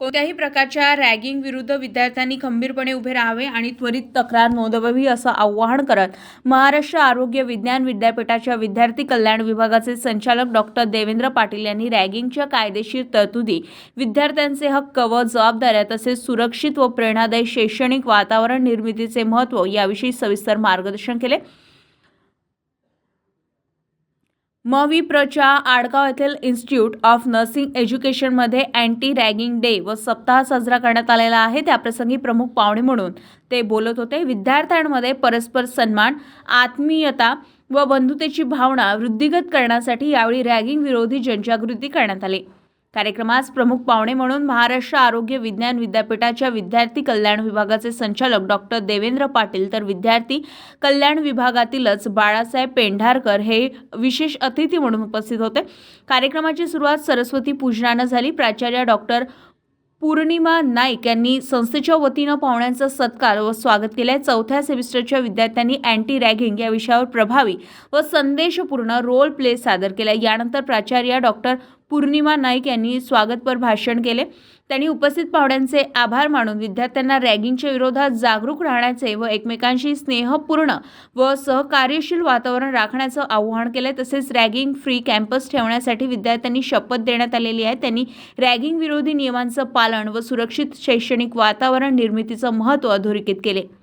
कोणत्याही प्रकारच्या रॅगिंग विरुद्ध विद्यार्थ्यांनी खंबीरपणे उभे राहावे आणि त्वरित तक्रार नोंदवावी असं आवाहन करत महाराष्ट्र आरोग्य विज्ञान विद्यापीठाच्या विद्यार्थी कल्याण विभागाचे संचालक डॉक्टर देवेंद्र पाटील यांनी रॅगिंगच्या कायदेशीर तरतुदी विद्यार्थ्यांचे हक्क व जबाबदाऱ्या तसेच सुरक्षित व प्रेरणादायी शैक्षणिक वातावरण निर्मितीचे महत्त्व याविषयी सविस्तर मार्गदर्शन केले. मविप्रच्या आडगाव येथील इन्स्टिट्यूट ऑफ नर्सिंग एज्युकेशनमध्ये अँटी रॅगिंग डे व सप्ताह साजरा करण्यात आलेला आहे. त्याप्रसंगी प्रमुख पाहुणे म्हणून ते बोलत होते. विद्यार्थ्यांमध्ये परस्पर सन्मान आत्मीयता व बंधुतेची भावना वृद्धिगत करण्यासाठी यावेळी रॅगिंग विरोधी जनजागृती करण्यात आली. कार्यक्रमास प्रमुख पाहुणे म्हणून महाराष्ट्र आरोग्य विज्ञान विद्यापीठाच्या विद्यार्थी कल्याण विभागाचे संचालक डॉक्टर देवेंद्र पाटील. तर विद्यार्थी कल्याण विभागातीलच बाळासाहेब पेंढारकर हे विशेष अतिथी म्हणून उपस्थित होते. कार्यक्रमाची सुरुवात सरस्वती पूजनानं झाली. प्राचार्य डॉक्टर पूर्णिमा नाईक यांनी संस्थेच्या वतीनं पाहुण्यांचा सत्कार व स्वागत केले चौथ्या सेमिस्टरच्या विद्यार्थ्यांनी अँटी रॅगिंग या विषयावर प्रभावी व संदेशपूर्ण रोल प्ले सादर केला यानंतर प्राचार्य डॉक्टर पूर्णिमा नाईक यांनी स्वागतपर भाषण केले. त्यांनी उपस्थित पाहुण्यांचे आभार मानून विद्यार्थ्यांना रॅगिंगच्या विरोधात जागरूक राहण्याचे व एकमेकांशी स्नेहपूर्ण व सहकार्यशील वातावरण राखण्याचं आवाहन केलं. तसेच रॅगिंग फ्री कॅम्पस ठेवण्यासाठी विद्यार्थ्यांनी शपथ देण्यात आलेली आहे. त्यांनी रॅगिंग विरोधी नियमांचं पालन व सुरक्षित शैक्षणिक वातावरण निर्मितीचं महत्त्व अधोरेखित केले.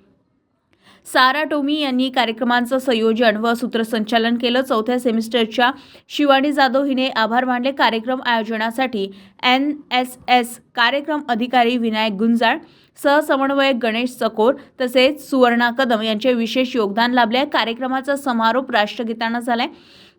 सारा टोमी यांनी कार्यक्रमांचं संयोजन व सूत्रसंचालन केलं. चौथ्या सेमिस्टरच्या शिवानी जाधव हिने आभार मानले. कार्यक्रम आयोजनासाठी एन एस एस कार्यक्रम अधिकारी विनायक गुंजाळ सहसमन्वयक गणेश चकोर तसेच सुवर्णा कदम यांचे विशेष योगदान लाभले. कार्यक्रमाचा समारोप राष्ट्रगीतानं झालाय.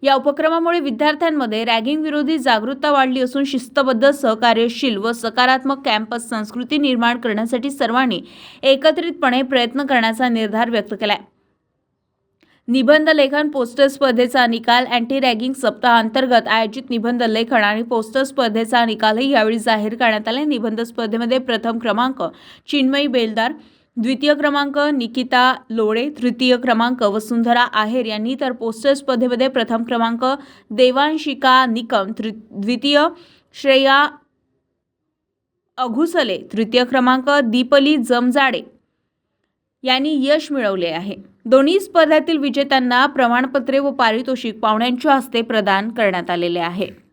या उपक्रमामुळे विद्यार्थ्यांमध्ये रॅगिंग विरोधी जागरूकता वाढली असून शिस्तबद्ध सहकार्यशील व सकारात्मक कॅम्पस संस्कृती निर्माण करण्यासाठी सर्वांनी एकत्रितपणे प्रयत्न करण्याचा निर्धार व्यक्त केला आहे निबंध लेखन पोस्टर स्पर्धेचा निकाल अँटी रॅगिंग सप्ताहांतर्गत आयोजित निबंध लेखन आणि पोस्टर स्पर्धेचा निकालही यावेळी जाहीर करण्यात आले. निबंध स्पर्धेमध्ये प्रथम क्रमांक चिन्मयी बेलदार द्वितीय क्रमांक निकिता लोळे तृतीय क्रमांक वसुंधरा आहेर यांनी तर पोस्टर स्पर्धेमध्ये प्रथम क्रमांक देवांशिका निकम तृ द्वितीय श्रेया अघुसले तृतीय क्रमांक दीपली जमजाडे यांनी यश मिळवले आहे. दोन्ही स्पर्धातील विजेत्यांना प्रमाणपत्रे व पारितोषिक पाहुण्यांच्या हस्ते प्रदान करण्यात आलेले आहे.